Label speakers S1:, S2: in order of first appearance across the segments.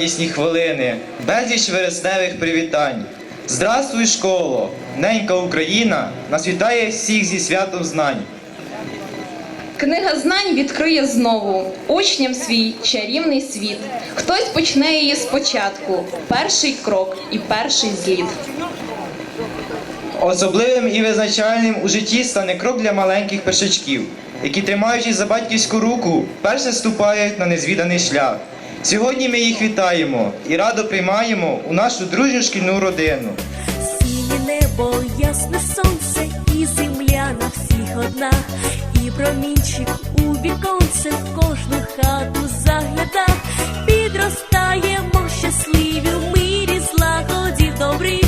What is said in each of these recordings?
S1: радісні хвилини, безліч вересневих привітань. Здравствуй, школо! Ненька Україна нас вітає всіх зі святом знань.
S2: Книга знань відкриє знову учням свій чарівний світ. Хтось почне її спочатку. Перший крок і перший зліт.
S1: Особливим і визначальним у житті стане крок для маленьких першачків, які, тримаючись за батьківську руку, перше ступають на незвіданий шлях. Сьогодні ми їх вітаємо і радо приймаємо у нашу дружню шкільну родину.
S3: Синє небо, ясне сонце, і земля на всіх одна, і промінчик у віконце в кожну хату загляда, підростаємо щасливі в мирі, злагоді добрі,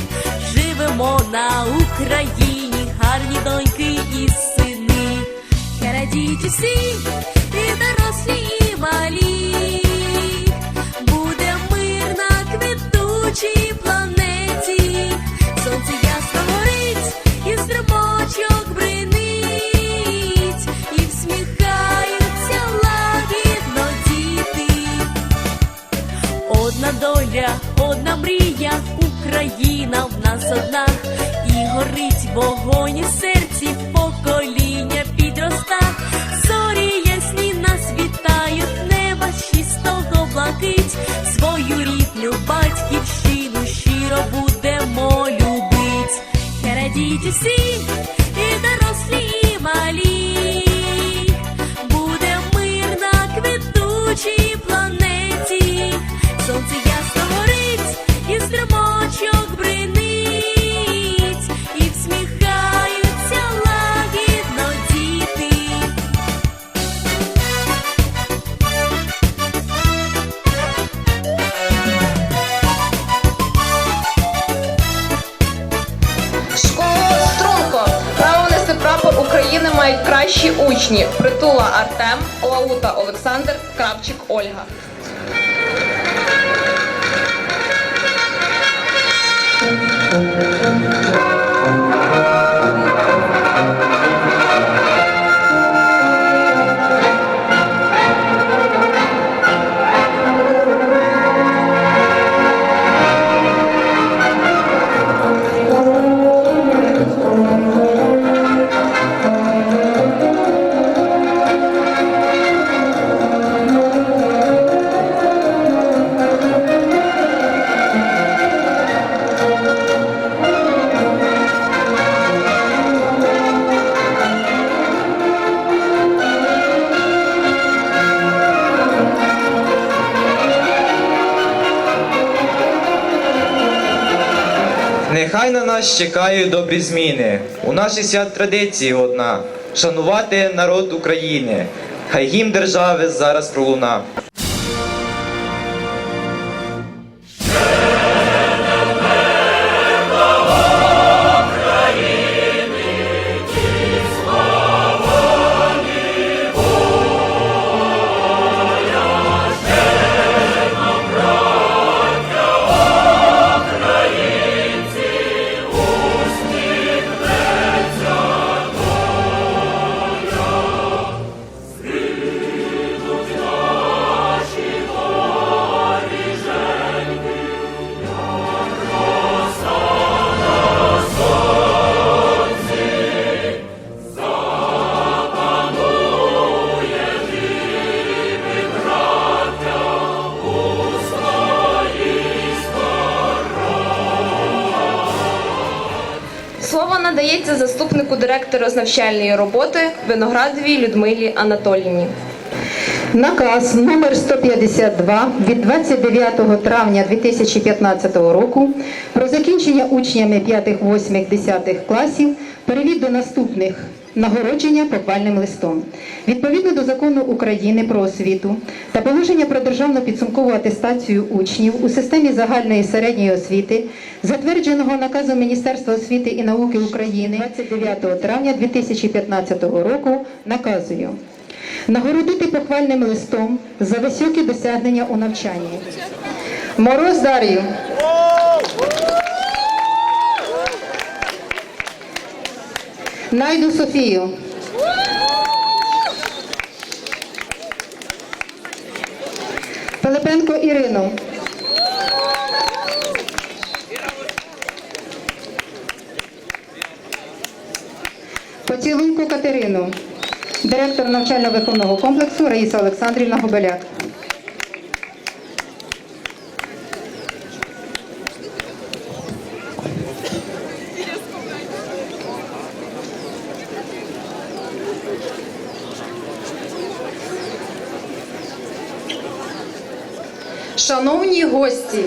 S3: живемо на Україні, гарні доньки і сини. Радіють усі, Одна одна мрія, Україна в нас одна, і горить вогонь у серці, покоління підроста, зорі ясні нас вітають, неба чистого блакить, свою рідну батьківщину щиро будемо любить. Хай радіть усі, і дорослі, і малі, буде мир на планеті, сонце
S2: учні. Притула Артем, Лаута Олександр, Кравчик Ольга.
S1: Нехай на нас чекають добрі зміни. У нашій свят традиції одна шанувати народ України. Хай гімн держави зараз пролуна.
S2: Директора з навчальної роботи Виноградовій Людмилі Анатоліні.
S4: Наказ номер 152 від 29 травня 2015 року про закінчення учнями 5, 8, 10 класів перевід до наступних нагородження попальним листом. Відповідно до закону України про освіту та положення про державну підсумкову атестацію учнів у системі загальної середньої освіти, затвердженого наказом Міністерства освіти і науки України 29 травня 2015 року, наказую нагородити похвальним листом за високі досягнення у навчанні. Мороз Дар'ю. Найду Софію. Пилипенко Ірину. Поцілунку Катерину. Директор навчально-виховного комплексу Раїса Олександрівна Губеляк.
S5: Шановні гості,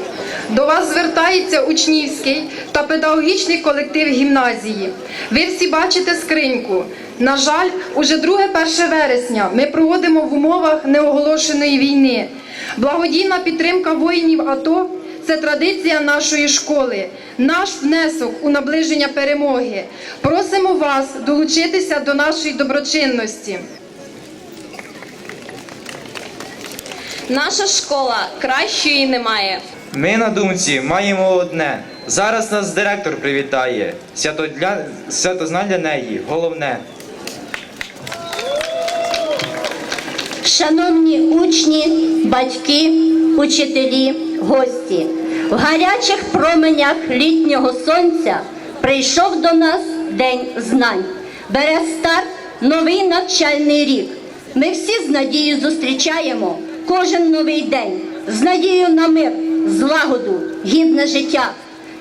S5: до вас звертається учнівський та педагогічний колектив гімназії. Ви всі бачите скриньку. На жаль, уже 2 1 вересня ми проводимо в умовах неоголошеної війни. Благодійна підтримка воїнів АТО це традиція нашої школи, наш внесок у наближення перемоги. Просимо вас долучитися до нашої доброчинності.
S2: Наша школа кращої немає.
S1: Ми на думці маємо одне. Зараз нас директор привітає. Свято для святознань для неї головне.
S6: Шановні учні, батьки, учителі, гості, в гарячих променях літнього сонця прийшов до нас День знань. Бере старт новий навчальний рік. Ми всі з надією зустрічаємо кожен новий день, з надією на мир, злагоду, гідне життя.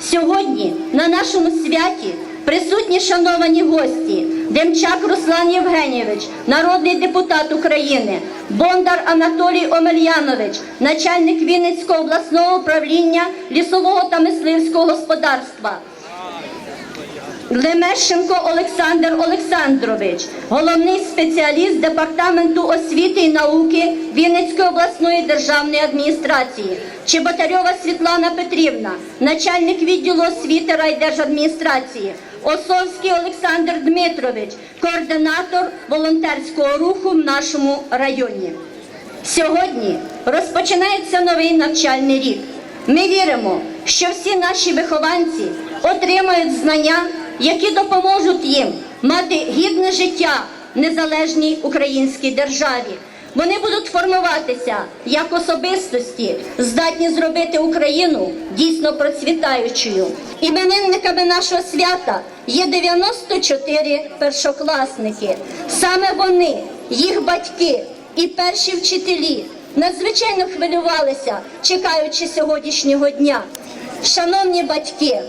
S6: Сьогодні на нашому святі присутні шановані гості Демчак Руслан Євгенійович, народний депутат України, Бондар Анатолій Омельянович, начальник Вінницького обласного управління лісового та мисливського господарства. Лемещенко Олександр Олександрович, головний спеціаліст департаменту освіти і науки Вінницької обласної державної адміністрації, Чеботарьова Світлана Петрівна, начальник відділу освіти райдержадміністрації, Осовський Олександр Дмитрович, координатор волонтерського руху в нашому районі. Сьогодні розпочинається новий навчальний рік. Ми віримо, що всі наші вихованці отримають знання, які допоможуть їм мати гідне життя в незалежній українській державі. Вони будуть формуватися як особистості, здатні зробити Україну дійсно процвітаючою. Іменинниками нашого свята є 94 першокласники. Саме вони, їх батьки і перші вчителі надзвичайно хвилювалися, чекаючи сьогоднішнього дня. Шановні батьки,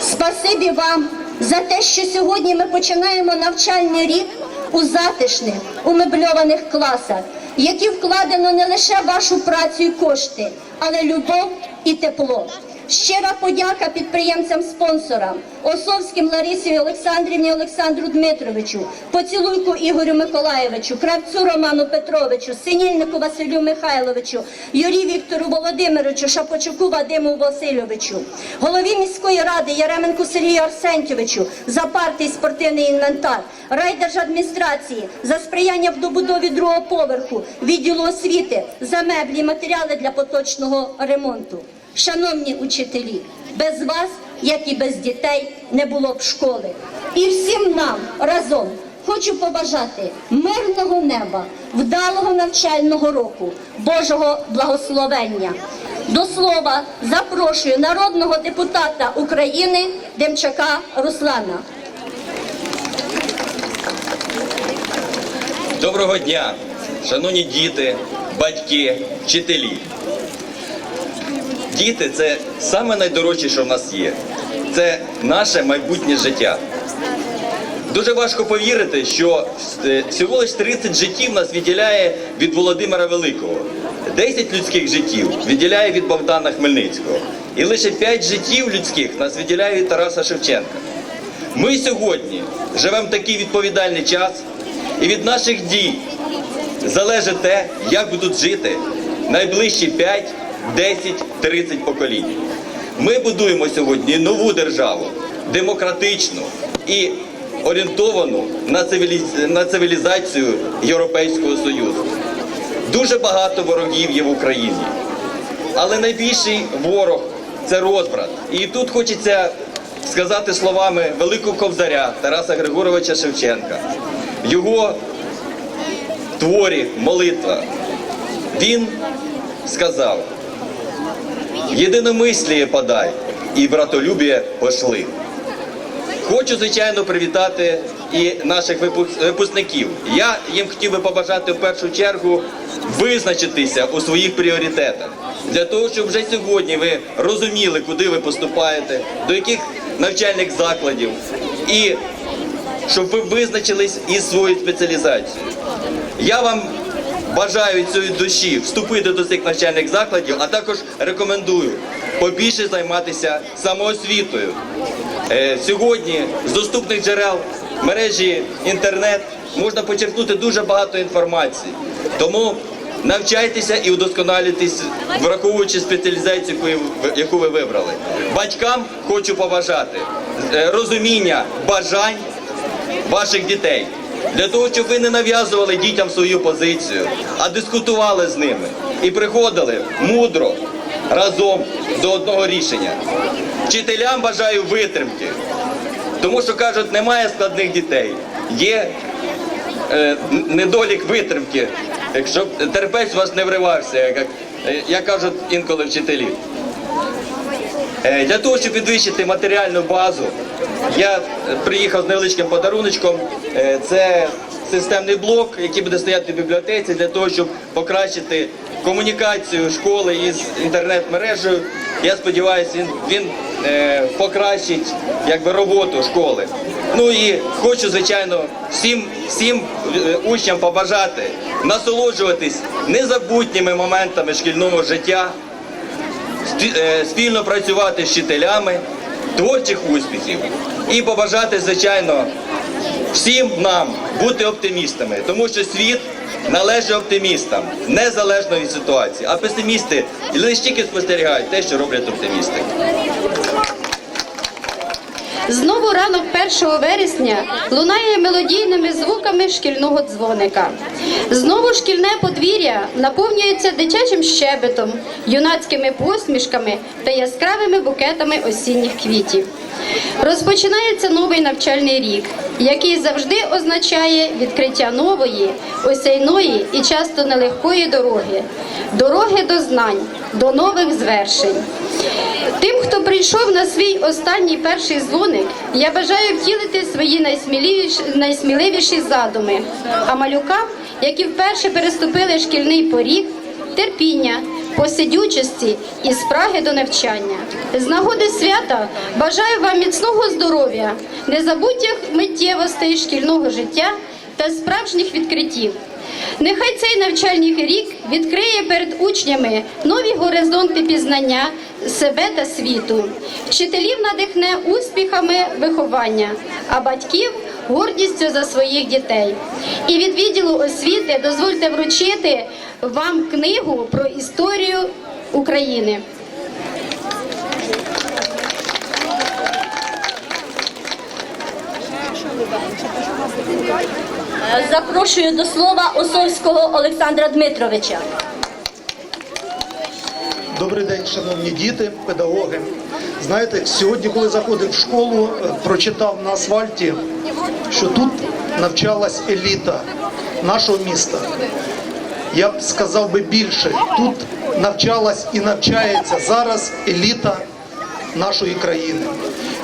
S6: спасибі вам за те, що сьогодні ми починаємо навчальний рік у затишних, умебльованих класах, які вкладено не лише вашу працю і кошти, але любов і тепло. Щира подяка підприємцям-спонсорам Осовським Ларисі Олександрівні Олександру Дмитровичу, Поцілуйку Ігорю Миколаєвичу, Кравцю Роману Петровичу, Синільнику Василю Михайловичу, Юрію Віктору Володимировичу, Шапочуку Вадиму Васильовичу, голові міської ради Яременку Сергію Арсентьовичу за партій спортивний інвентар, райдержадміністрації за сприяння в добудові другого поверху, відділу освіти за меблі, матеріали для поточного ремонту. Шановні учителі, без вас, як і без дітей, не було б школи. І всім нам разом хочу побажати мирного неба, вдалого навчального року, Божого благословення. До слова запрошую народного депутата України Демчака Руслана.
S7: Доброго дня, шановні діти, батьки, вчителі. Діти це саме найдорожче, що в нас є. Це наше майбутнє життя. Дуже важко повірити, що е, всього лише 30 життів нас відділяє від Володимира Великого. 10 людських життів відділяє від Богдана Хмельницького. І лише 5 життів людських нас відділяє від Тараса Шевченка. Ми сьогодні живемо такий відповідальний час, і від наших дій залежить те, як будуть жити найближчі 5, 10, 30 поколінь. Ми будуємо сьогодні нову державу, демократичну і орієнтовану на, цивіліз- на цивілізацію Європейського Союзу. Дуже багато ворогів є в Україні. Але найбільший ворог це розбрат. І тут хочеться сказати словами великого ковзаря Тараса Григоровича Шевченка. Його творі молитва. Він сказав: єдиномисліє подай і братолюбіє пошли. Хочу, звичайно, привітати і наших випуск- випускників. Я їм хотів би побажати в першу чергу визначитися у своїх пріоритетах. Для того, щоб вже сьогодні ви розуміли, куди ви поступаєте, до яких навчальних закладів, і щоб ви визначились із своєю спеціалізацією. Я вам бажаю від цієї душі вступити до цих навчальних закладів, а також рекомендую побільше займатися самоосвітою. Е, Сьогодні з доступних джерел мережі інтернет можна почерпнути дуже багато інформації. Тому навчайтеся і удосконалюйтесь, враховуючи спеціалізацію, яку ви- вибрали. Батькам хочу побажати е, розуміння бажань ваших дітей. Для того, щоб ви не нав'язували дітям свою позицію, а дискутували з ними і приходили мудро разом до одного рішення. Вчителям бажаю витримки, тому що кажуть, немає складних дітей. Є е, недолік витримки, якщо терпець у вас не вривався, як, як кажуть інколи вчителі. Е, Для того, щоб підвищити матеріальну базу, я приїхав з невеличким подаруночком. Е, Це системний блок, який буде стояти в бібліотеці для того, щоб покращити комунікацію школи із інтернет-мережею. Я сподіваюся, він, він е, покращить якби, роботу школи. Ну і хочу, звичайно, всім, всім е, учням побажати насолоджуватись незабутніми моментами шкільного життя спільно працювати з вчителями, творчих успіхів і побажати, звичайно, всім нам бути оптимістами, тому що світ належить оптимістам, незалежно від ситуації. А песимісти лише тільки спостерігають те, що роблять оптимісти.
S8: Знову ранок 1 вересня лунає мелодійними звуками шкільного дзвоника. Знову шкільне подвір'я наповнюється дитячим щебетом, юнацькими посмішками та яскравими букетами осінніх квітів. Розпочинається новий навчальний рік, який завжди означає відкриття нової, осяйної і часто нелегкої дороги, дороги до знань, до нових звершень. Тим, хто прийшов на свій останній перший дзвоник, я бажаю втілити свої найсміливіші, найсміливіші задуми. А малюкам, які вперше переступили шкільний поріг, терпіння, посидючості і спраги до навчання. З нагоди свята бажаю вам міцного здоров'я, незабутніх миттєвостей шкільного життя та справжніх відкриттів. Нехай цей навчальний рік відкриє перед учнями нові горизонти пізнання себе та світу. Вчителів надихне успіхами виховання, а батьків гордістю за своїх дітей. І від відділу освіти дозвольте вручити вам книгу про історію України.
S6: Запрошую до слова Осовського Олександра Дмитровича.
S9: Добрий день, шановні діти, педагоги. Знаєте, сьогодні, коли заходив в школу, прочитав на асфальті, що тут навчалась еліта нашого міста. Я б сказав би більше, тут навчалась і навчається зараз еліта нашої країни.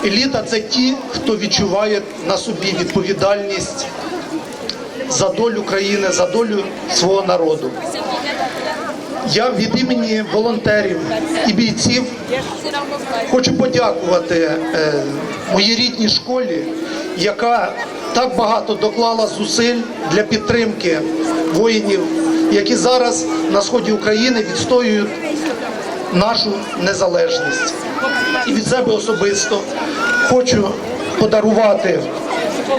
S9: Еліта це ті, хто відчуває на собі відповідальність за долю країни, за долю свого народу. Я від імені волонтерів і бійців хочу подякувати е, моїй рідній школі, яка так багато доклала зусиль для підтримки воїнів, які зараз на сході України відстоюють нашу незалежність. І від себе особисто хочу подарувати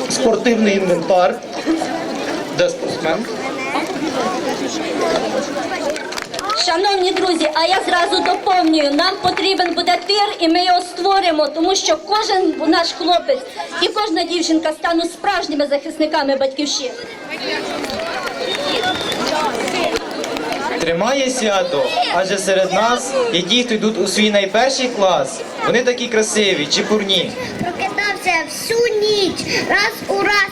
S9: спортивний інвентар. Де спортсмен?
S6: Шановні друзі, а я зразу доповнюю, нам потрібен буде тир, і ми його створимо, тому що кожен наш хлопець і кожна дівчинка стануть справжніми захисниками батьківщини.
S1: Тримає свято, адже серед нас є ті, хто йдуть у свій найперший клас. Вони такі красиві, чепурні.
S10: Прокидався всю ніч, раз у раз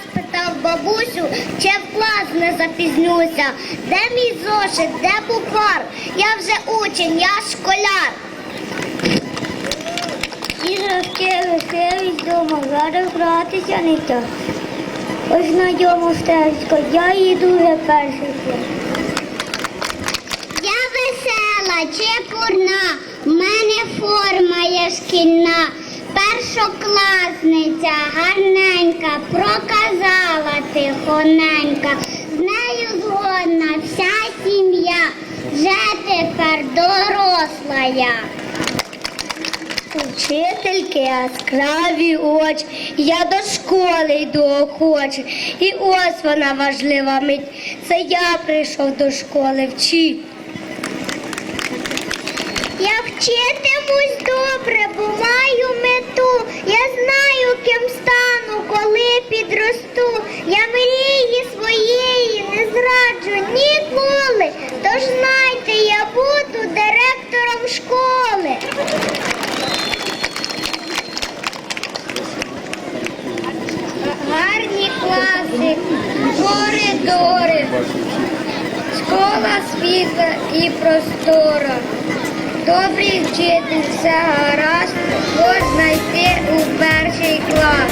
S10: бабусю, ще в клас не запізнюся. Де мій зошит, де буквар? Я вже учень, я школяр. Іграшки лишились дома, зараз гратися не так. Ось знайома стежка, я їду вже перший. Я весела, чепурна, в мене форма є шкільна. Першокласниця гарненька, проказала тихоненька. З нею згодна вся сім'я, вже тепер доросла я. Учительки яскраві очі, я до школи йду охоче. І ось вона важлива мить. Це я прийшов до школи вчить. Я вчитимусь добре, бо маю мету. Я знаю, ким стану, коли підросту. Я мрії своєї не зраджу ніколи. Тож знайте, я буду директором школи. Гарні класи, коридори, школа світла і простора. Добрий вчитель, все гаразд, можна йти у перший клас.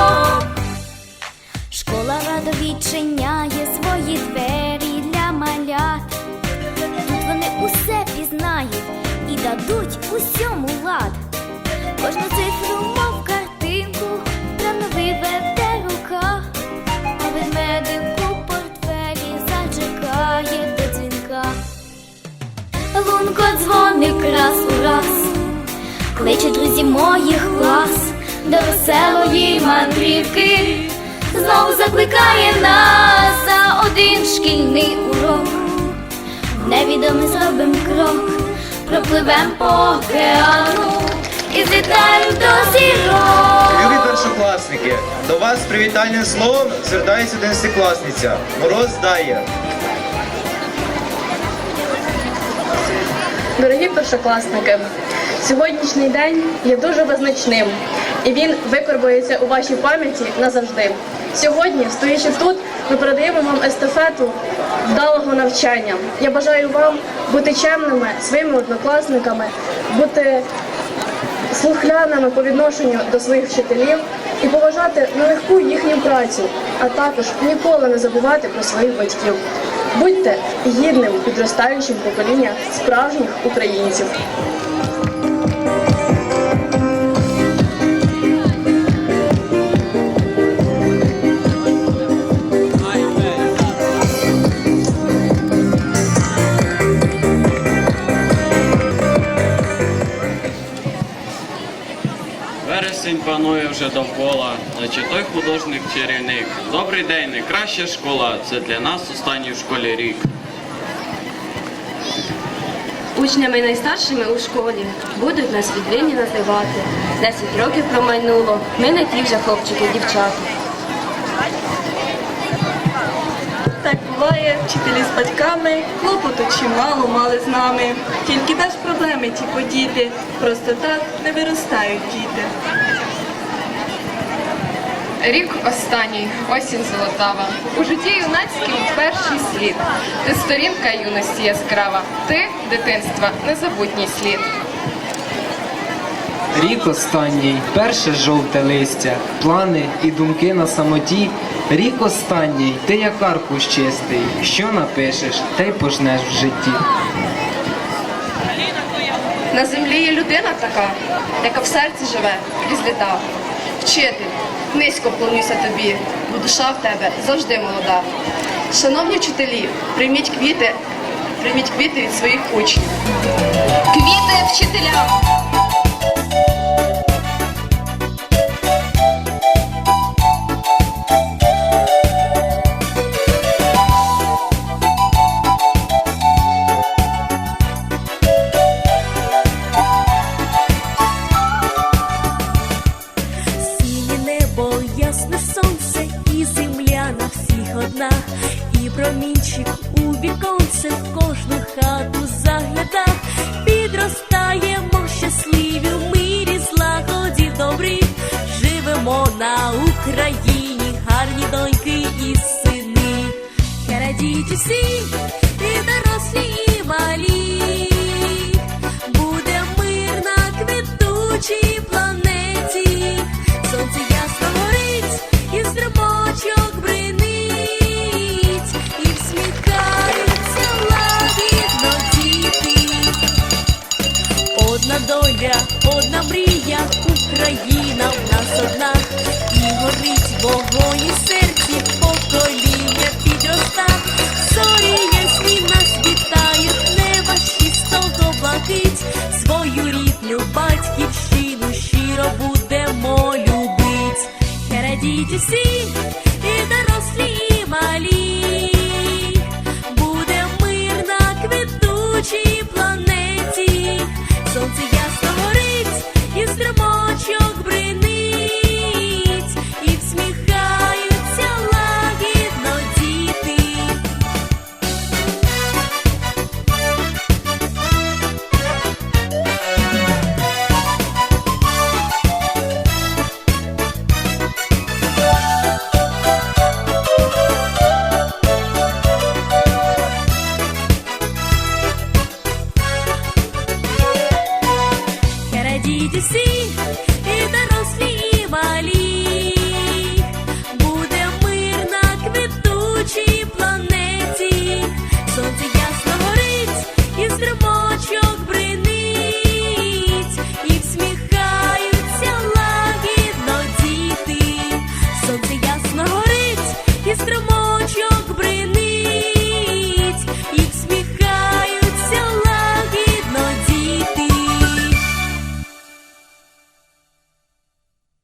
S11: Лунко дзвоник раз у раз, кличе друзі моїх клас до веселої мандрівки, знову закликає нас за один шкільний урок. Невідомий зробим крок, пропливем по океану і злітаєм до зірок.
S1: Любі першокласники, до вас з словом звертається одинадцятикласниця Мороз Дая.
S12: Дорогі першокласники, сьогоднішній день є дуже визначним, і він викорбується у вашій пам'яті назавжди. Сьогодні, стоячи тут, ми передаємо вам естафету вдалого навчання. Я бажаю вам бути чемними своїми однокласниками, бути слухляними по відношенню до своїх вчителів і поважати нелегку їхню працю, а також ніколи не забувати про своїх батьків. Будьте гідним підростаючим покоління справжніх українців.
S13: Вересень панує вже довкола, наче той художник чарівник. Добрий день, найкраща школа. Це для нас останній в школі рік.
S12: Учнями найстаршими у школі будуть нас відвинні називати. Десять років промайнуло, ми не ті вже хлопчики, дівчата.
S14: Так буває, вчителі з батьками, клопоту чимало мали з нами. Тільки без проблеми ті подіти, просто так не виростають діти.
S5: Рік останній, осінь золотава. У житті юнацьким перший слід. Ти сторінка юності яскрава, ти дитинства незабутній слід.
S15: Рік останній, перше жовте листя, плани і думки на самоті. Рік останній, ти як аркуш чистий, що напишеш, те й пожнеш в житті.
S5: На землі є людина така, яка в серці живе крізь літа.
S8: вчитель, низько вклонюся тобі, бо душа в тебе завжди молода. Шановні вчителі, прийміть квіти, прийміть квіти від своїх учнів.
S2: Квіти вчителям!
S3: Одна, і промінчик у віконце в кожну хату заглядав, підростаємо щасливі в мирі, злагоді добрі, живемо на Україні, гарні доньки і сини. Я радію усі, доля, одна мрія, Україна в нас одна, і горить вогонь